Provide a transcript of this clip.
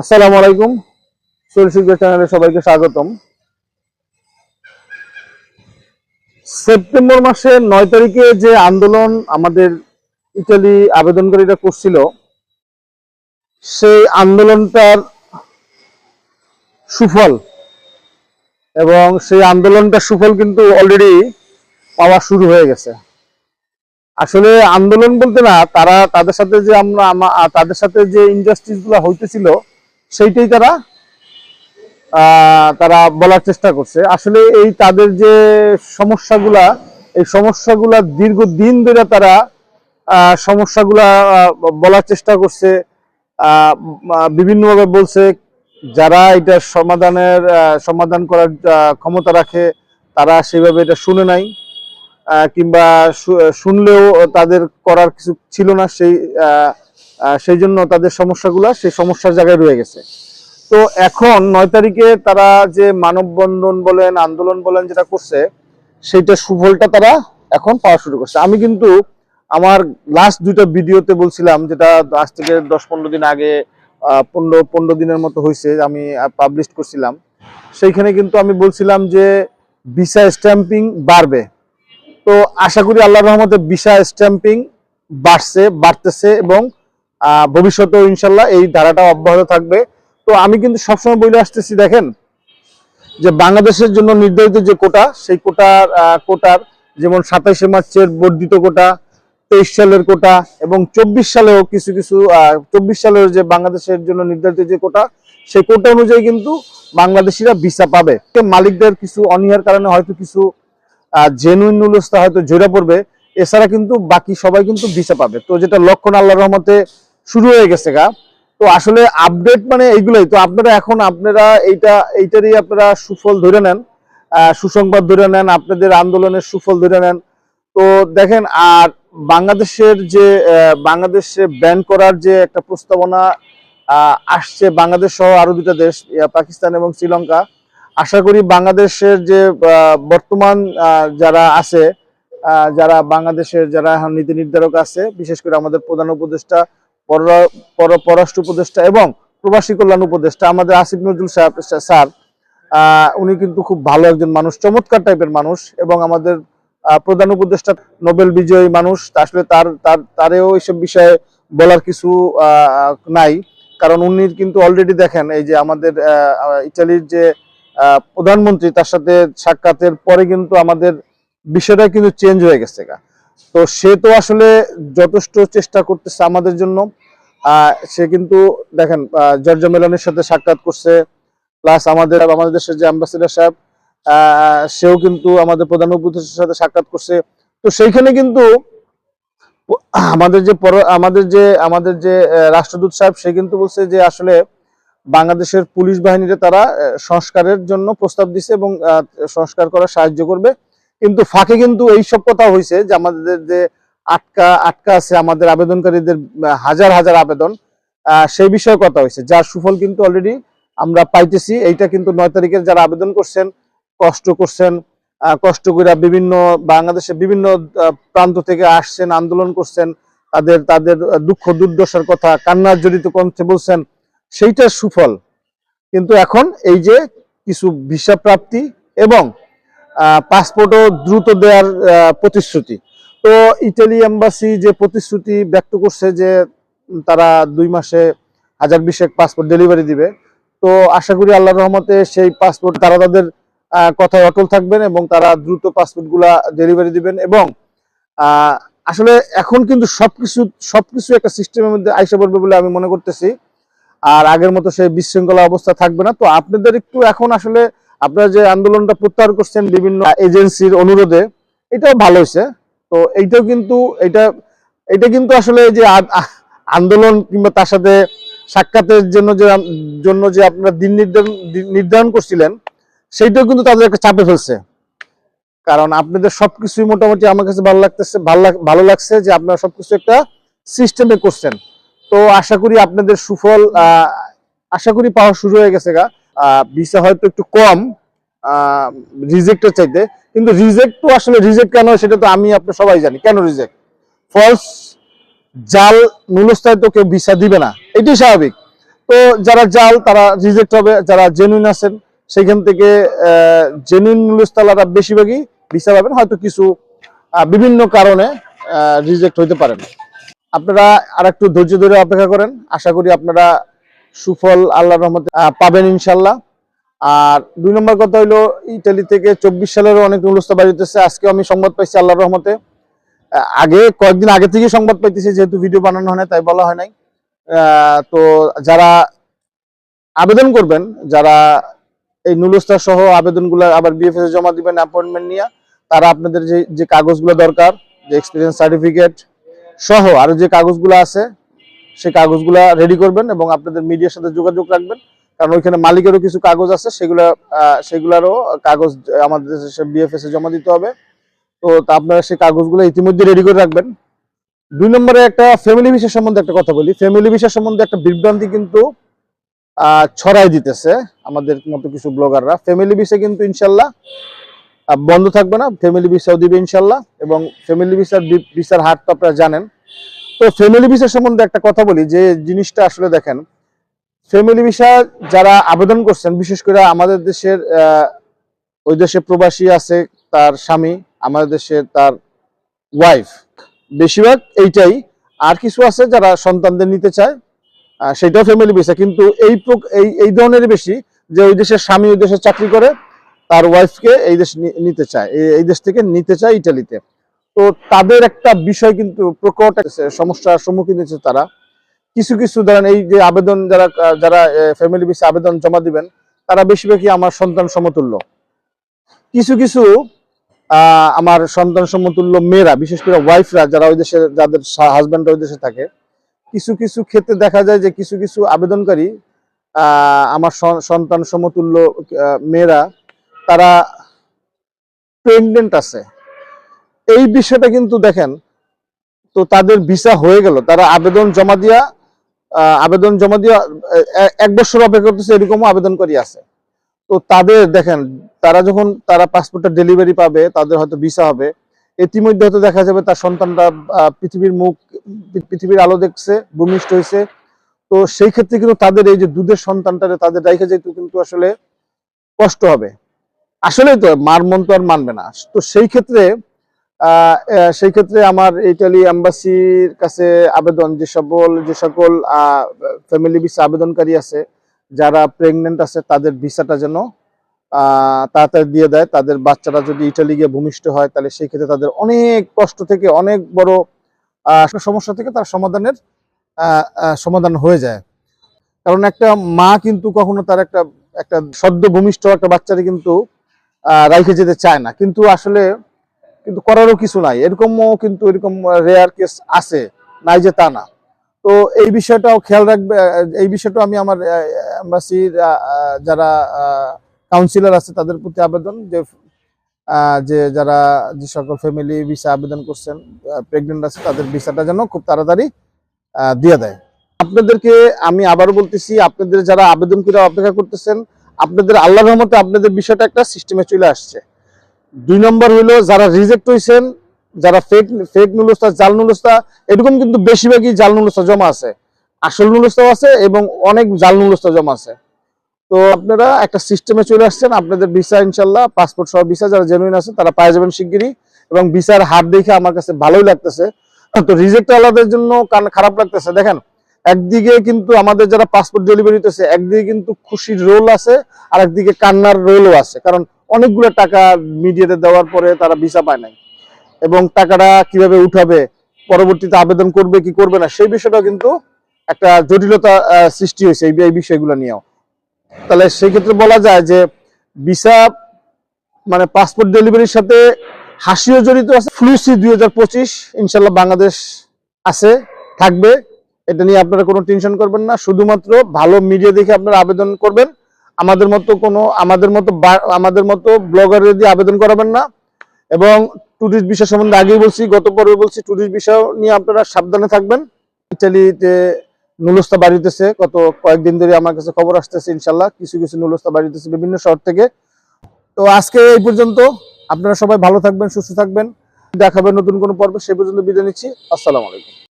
আসসালামু আলাইকুম। সুরশিল্প চ্যানেলে সবাইকে স্বাগতম। সেপ্টেম্বর মাসের নয় তারিখে যে আন্দোলন আমাদের ইটালি আবেদনকারীরা করছিল, সেই আন্দোলনটার সুফল এবং সেই আন্দোলনটার সুফল কিন্তু অলরেডি পাওয়া শুরু হয়ে গেছে। আসলে আন্দোলন বলতে না, তারা তাদের সাথে যে আমরা তাদের সাথে যে ইন্ডাস্ট্রিজগুলো হইতেছিল সেইটাই তারা তারা বলার চেষ্টা করছে। আসলে এই তাদের যে সমস্যাগুলা, এই সমস্যাগুলা দীর্ঘদিন ধরে তারা সমস্যাগুলা বলার চেষ্টা করছে। বিভিন্নভাবে বলছে যারা এটা সমাধানের সমাধান করার ক্ষমতা রাখে, তারা সেভাবে এটা শুনে নাই। কিংবা শুনলেও তাদের করার কিছু ছিল না, সেই সেই জন্য তাদের সমস্যাগুলো সেই সমস্যার জায়গায় রয়ে গেছে। তো এখন নয় তারিখে তারা যে মানববন্ধন বলেন, আন্দোলন বলেন যেটা করছে, সেইটা সুফলটা তারা এখন পাওয়া শুরু করছে। আমি কিন্তু আমার লাস্ট দুইটা ভিডিওতে বলছিলাম যেটা আজ থেকে দশ পনেরো দিন আগে পনেরো পনেরো দিনের মতো হয়েছে, আমি পাবলিশ করছিলাম। সেইখানে কিন্তু আমি বলছিলাম যে ভিসা স্ট্যাম্পিং বাড়বে। তো আশা করি আল্লাহ রহমতে ভিসা স্ট্যাম্পিং বাড়ছে, বাড়তেছে এবং ভবিষ্যতেও ইনশাল্লাহ এই ধারাটা অব্যাহত থাকবে। তো আমি কিন্তু সবসময় বলে আসতেছি, দেখেন, যে বাংলাদেশের জন্য নির্ধারিত যে কোটা, সেই কোটার কোটার যেমন সাতাইশে মার্চের বর্ধিত কোটা, তেইশ সালের কোটা এবং চব্বিশ সালেও কিছু কিছু চব্বিশ সালের যে বাংলাদেশের জন্য নির্ধারিত যে কোটা, সেই কোটা অনুযায়ী কিন্তু বাংলাদেশিরা ভিসা পাবে। মালিকদের কিছু অনিহার কারণে হয়তো কিছু জেনুইন নুলস্তা হয়তো জোড়া পড়বে। এছাড়া কিন্তু বাকি সবাই কিন্তু ভিসা পাবে। তো যেটা লক্ষণ আল্লাহ রহমতে শুরু হয়ে গেছে গা। তো আসলে আপডেট মানে এইগুলোই। তো আপনারা এখন আপনারা এইটা, এইটারই আপনারা সুফল ধরে নেন সুসংবাদ ধরে নেন, আপনাদের আন্দোলনের সুফল ধরে নেন। তো দেখেন, আর বাংলাদেশের যে বাংলাদেশে ব্যান করার যে একটা প্রস্তাবনা আসছে বাংলাদেশ সহ আরও দুটা দেশ পাকিস্তান এবং শ্রীলঙ্কা। আশা করি বাংলাদেশের যে বর্তমান যারা আছে যারা বাংলাদেশের যারা নীতি নির্ধারক আছে, বিশেষ করে আমাদের প্রধান উপদেষ্টা পররাষ্ট্র উপদেষ্টা এবং প্রবাসী কল্যাণ উপদেষ্টা আমাদের আসিফ নজরুল সাহেব, স্যার উনি কিন্তু খুব ভালো একজন মানুষ, চমৎকার টাইপের মানুষ এবং আমাদের প্রধান উপদেষ্টা নোবেল বিজয়ী মানুষ। আসলে তার তার, তারেও এইসব বিষয়ে বলার কিছু নাই। কারণ উনি কিন্তু অলরেডি দেখেন এই যে আমাদের ইটালির যে প্রধানমন্ত্রী, তার সাথে সাক্ষাতের পরে কিন্তু আমাদের বিষয়টা কিন্তু চেঞ্জ হয়ে গেছে তো সে তো আসলে যথেষ্ট চেষ্টা করতেছে আমাদের জন্য। সে কিন্তু দেখেন জর্জা মেলনের সাথে সাক্ষাৎ করছে, প্লাস আমাদের আমাদের দেশের যে অ্যাম্বাসেডার সাহেব সেও কিন্তু আমাদের প্রধান উপদেষ্টার সাথে সাক্ষাৎ করছে। তো সেইখানে কিন্তু আমাদের যে আমাদের যে আমাদের যে রাষ্ট্রদূত সাহেব, সে কিন্তু বলছে যে আসলে বাংলাদেশের পুলিশ বাহিনীতে তারা সংস্কারের জন্য প্রস্তাব দিছে এবং সংস্কার করার সাহায্য করবে। কিন্তু ফাঁকে কিন্তু এই সব কথা হয়েছে যে আমাদের যে আটকা আটকা আছে আমাদের আবেদনকারীদের হাজার হাজার আবেদন সেই বিষয়ে কথা হয়েছে যার সুফল কিন্তু অলরেডি আমরা পাইতেছি। এইটা কিন্তু নয় তারিখের যারা আবেদন করছেন, কষ্ট করছেন কষ্ট করে বিভিন্ন বাংলাদেশের বিভিন্ন প্রান্ত থেকে আসছেন, আন্দোলন করছেন, তাদের তাদের দুঃখ, দুর্দশার কথা, কান্নার জড়িত কণ্ঠে বলছেন, সেইটার সুফল। কিন্তু এখন এই যে কিছু ভিসা প্রাপ্তি এবং পাসপোর্টও দ্রুত দেওয়ার প্রতিশ্রুতি। তো ইটালি এম্বাসি যে প্রতিশ্রুতি ব্যক্ত করছে যে তারা দুই মাসে হাজার বিশেক পাসপোর্ট ডেলিভারি দিবে, তো আশা করি আল্লাহর রহমতে সেই পাসপোর্ট তারা তাদের কথায় অটল থাকবেন এবং তারা দ্রুত পাসপোর্টগুলা ডেলিভারি দিবেন এবং আসলে এখন কিন্তু সবকিছু সবকিছু একটা সিস্টেমের মধ্যে আইসা পড়বে বলে আমি মনে করতেছি। আর আগের মতো সেই বিশৃঙ্খলা অবস্থা থাকবে না। তো আপনাদের একটু এখন আসলে আপনারা যে আন্দোলনটা প্রত্যাহার করছেন বিভিন্ন এজেন্সির অনুরোধে এটাও ভালো হয়েছে। তো এইটাও কিন্তু, এটা এটা কিন্তু আসলে যে আন্দোলন কিংবা তার সাথে সাক্ষাতের জন্য যে জন্য যে আপনারা দিন নির্ধারণ নির্ধারণ করছিলেন, সেইটাও কিন্তু তাদের একটা চাপে ফেলছে। কারণ আপনাদের সবকিছুই মোটামুটি আমার কাছে ভালো লাগতেছে, ভালো লাগ- ভালো লাগছে যে আপনারা সবকিছু একটা সিস্টেমে করছেন। তো আশা করি আপনাদের সুফল আশা করি পাওয়া শুরু হয়ে গেছে গা। ভিসা হয়তো একটু কম রিজেক্টের চাইতে। কিন্তু রিজেক্ট তো আসলে রিজেক্ট কেন সেটা তো আমি আপনি সবাই জানি। কেন রিজেক্ট ফলস জাল নুলস্তায় তো কেউ ভিসা দিবে না। এটাই স্বাভাবিক। তো যারা জাল, তারা রিজেক্ট হবে। যারা জেনুইন আছেন, সেখান থেকে জেনুইন নুলুস্তালারা বেশিরভাগই ভিসা পাবেন। হয়তো কিছু বিভিন্ন কারণে রিজেক্ট হইতে পারেন। আপনারা আর একটু ধৈর্য ধরে অপেক্ষা করেন। আশা করি আপনারা সুফল আল্লাহর রহমতে পাবেন ইনশাল্লাহ আর দুই নম্বর কথা হইল ইটালি থেকে চব্বিশ সালেরও অনেক নুলুস্তা বাড়িতেছে আজকেও আমি সংবাদ পাইছি আল্লাহ রহমতে। আগে কয়েকদিন আগে থেকে সংবাদ পাইতেছি, যেহেতু ভিডিও বানানো হয় তাই বলা হয় নাই। তো যারা আবেদন করবেন, যারা এই নুলুস্তা সহ আবেদনগুলো আবার বিএফএস জমা দিবেন অ্যাপয়েন্টমেন্ট নিয়ে, তারা আপনাদের যে যে কাগজগুলো দরকার, যে এক্সপিরিয়েন্স সার্টিফিকেট সহ আরও যে কাগজগুলো আছে সেই কাগজগুলো রেডি করবেন এবং আপনাদের মিডিয়ার সাথে যোগাযোগ রাখবেন। কারণ ওইখানে মালিকেরও কিছু কাগজ আছে, সেগুলো সেগুলোরও কাগজ আমাদের বিএফএস জমা দিতে হবে। তো আপনারা সেই কাগজগুলো ইতিমধ্যে রেডি করে রাখবেন। দুই নম্বরে একটা ফ্যামিলি ভিসা সম্বন্ধে একটা কথা বলি। ফ্যামিলি ভিসা সম্বন্ধে একটা বিভ্রান্তি কিন্তু ছড়াই দিতেছে আমাদের মতো কিছু ব্লগাররা ফ্যামিলি ভিসা কিন্তু ইনশাল্লাহ বন্ধ থাকবে না। ফ্যামিলি ভিসাও দিবে ইনশাল্লাহ এবং ফ্যামিলি ভিসার ভিসার হার তো আপনারা জানেন। তো ফ্যামিলি ভিসা সম্বন্ধে একটা কথা বলি, যে জিনিসটা আসলে দেখেন ফ্যামিলি ভিসা যারা আবেদন করছেন, বিশেষ করে আমাদের দেশের ওই দেশে প্রবাসী আছে তার স্বামী, আমাদের দেশের তার ওয়াইফ বেশিরভাগ এইটাই। আর কিছু আছে যারা সন্তানদের নিতে চায় সেটাও ফ্যামিলি ভিসা কিন্তু এই এই এই ধরনের বেশি যে ওই দেশের স্বামী ওই দেশে চাকরি করে, তার ওয়াইফকে এই দেশ নিতে চায়, এই দেশ থেকে নিতে চায় ইটালিতে তো তাদের একটা বিষয় কিন্তু প্রকট সমস্যার সম্মুখীন হয়েছে তারা। কিছু কিছু ধরেন এই যে আবেদন যারা যারা ফ্যামিলি ভিসা আবেদন জমা দিবেন, তারা বেশিরভাগই আমার সন্তান সমতুল্য। কিছু কিছু আমার সন্তান সমতুল্য মেয়েরা, বিশেষ করে ওয়াইফরা যারা ওই দেশে, যাদের হাজব্যান্ড ওই দেশে থাকে, কিছু কিছু ক্ষেত্রে দেখা যায় যে কিছু কিছু আবেদনকারী আমার সন- সন্তান সমতুল্য মেয়েরা, তারা প্রেগনেন্ট আছে। এই বিষয়টা কিন্তু দেখেন, তো তাদের ভিসা হয়ে গেল। তারা আবেদন জমা দিয়া আবেদন জমা দিয়া এক বছর অপেক্ষা করতেছে, এরকমও আবেদনকারী আছে। তো তাদের দেখেন, তারা যখন, তারা পাসপোর্টটা ডেলিভারি পাবে, তাদের হয়তো ভিসা হবে। ইতিমধ্যে হয়তো দেখা যাবে তার সন্তানটা পৃথিবীর মুখ, পৃথিবীর আলো দেখছে, ভূমিষ্ঠ হয়েছে। তো সেই ক্ষেত্রে কিন্তু তাদের এই যে দুধের সন্তানটা তাদের রেখে যেহেতু কিন্তু আসলে কষ্ট হবে। আসলেই তো মার মন তো আর মানবে না। তো সেই ক্ষেত্রে সেই ক্ষেত্রে আমার ইটালি এম্বাসির কাছে আবেদন, যে সকল যে সকল ফ্যামিলি ভিসা আবেদনকারী আছে, যারা প্রেগনেন্ট আছে, তাদের ভিসাটা যেন তাড়াতাড়ি দিয়ে দেয়। তাদের বাচ্চারা যদি ইটালি গিয়ে ভূমিষ্ঠ হয়, তাহলে সেই ক্ষেত্রে তাদের অনেক কষ্ট থেকে, অনেক বড় সমস্যা থেকে তার সমাধানের সমাধান হয়ে যায়। কারণ একটা মা কিন্তু কখনো তার একটা একটা সদ্য ভূমিষ্ঠ একটা বাচ্চারে কিন্তু রাইখে যেতে চায় না। কিন্তু আসলে কিন্তু করারও কিছু নাই। এরকমও কিন্তু এরকম রেয়ার কেস আছে, নাই যে তা না। তো এই বিষয়টাও খেয়াল রাখবে, এই বিষয়টা আমি আমার এম্বাসির যারা কাউন্সিলর আছে তাদের প্রতি আবেদন যে যে যারা যে সকল ফ্যামিলি ভিসা আবেদন করছেন প্রেগনেন্ট আছে তাদের ভিসাটা যেন খুব তাড়াতাড়ি দিয়ে দেয়। আপনাদেরকে আমি আবার বলতেছি, আপনাদের যারা আবেদন করে অপেক্ষা করতেছেন, আপনাদের আল্লাহর রহমতে আপনাদের বিষয়টা একটা সিস্টেমে চলে আসছে। দুই নম্বর হলো যারা রিজেক্ট হয়েছেন যারা ফেক ফেক নুলস্তা জাল নুলস্তা এরকম কিন্তু বেশিরভাগই জাল নুলস্তা জমা আছে। আসল নুলস্তাও আছে এবং অনেক জাল নুলস্তা জমা আছে। তো আপনারা একটা সিস্টেমে চলে আসছেন, আপনাদের ভিসা ইনশাল্লাহ পাসপোর্ট সহ ভিসা যারা জেনুইন আছে, তারা পাই যাবেন শিগগিরই এবং ভিসার হার দেখে আমার কাছে ভালোই লাগতেছে। তো রিজেক্ট আলাদের জন্য কান খারাপ লাগতেছে। দেখেন একদিকে কিন্তু আমাদের যারা পাসপোর্ট ডেলিভারি হইতেছে একদিকে কিন্তু খুশির রোল আছে আর একদিকে কান্নার রোলও আছে। কারণ অনেকগুলো টাকা মিডিয়াতে দেওয়ার পরে তারা ভিসা পায় নাই। এবং টাকাটা কীভাবে উঠাবে, পরবর্তীতে আবেদন করবে কি করবে না, সেই বিষয়টা কিন্তু একটা জটিলতা সৃষ্টি হয়েছে এই- এই বিষয়গুলো নিয়েও। তাহলে সেই ক্ষেত্রে বলা যায় যে ভিসা মানে পাসপোর্ট ডেলিভারির সাথে হাসিও জড়িত আছে। ফ্লুসি দুই হাজার পঁচিশ, ইনশাল্লাহ বাংলাদেশ আছে, থাকবে। এটা নিয়ে আপনারা কোনো টেনশন করবেন না। শুধুমাত্র ভালো মিডিয়া দেখে আপনারা আবেদন করবেন। আমাদের মতো কোনো, আমাদের মতো আমাদের মতো ব্লগার দিয়ে আবেদন করাবেন না। এবং ট্যুরিস্ট বিষয় সম্বন্ধে আগেই বলছি, গত পর্বে বলছি ট্যুরিস্ট বিষয় নিয়ে আপনারা সাবধানে থাকবেন। ইটালিতে নুলস্তা বাড়িতেছে কত কয়েকদিন ধরে আমার কাছে খবর আসতেছে ইনশাল্লাহ, কিছু কিছু নুলস্তা বাড়িতেছে বিভিন্ন শহর থেকে। তো আজকে এই পর্যন্ত, আপনারা সবাই ভালো থাকবেন, সুস্থ থাকবেন। দেখাবেন নতুন কোনো পর্বে, সে পর্যন্ত বিদায় নিচ্ছি। আসসালামু আলাইকুম।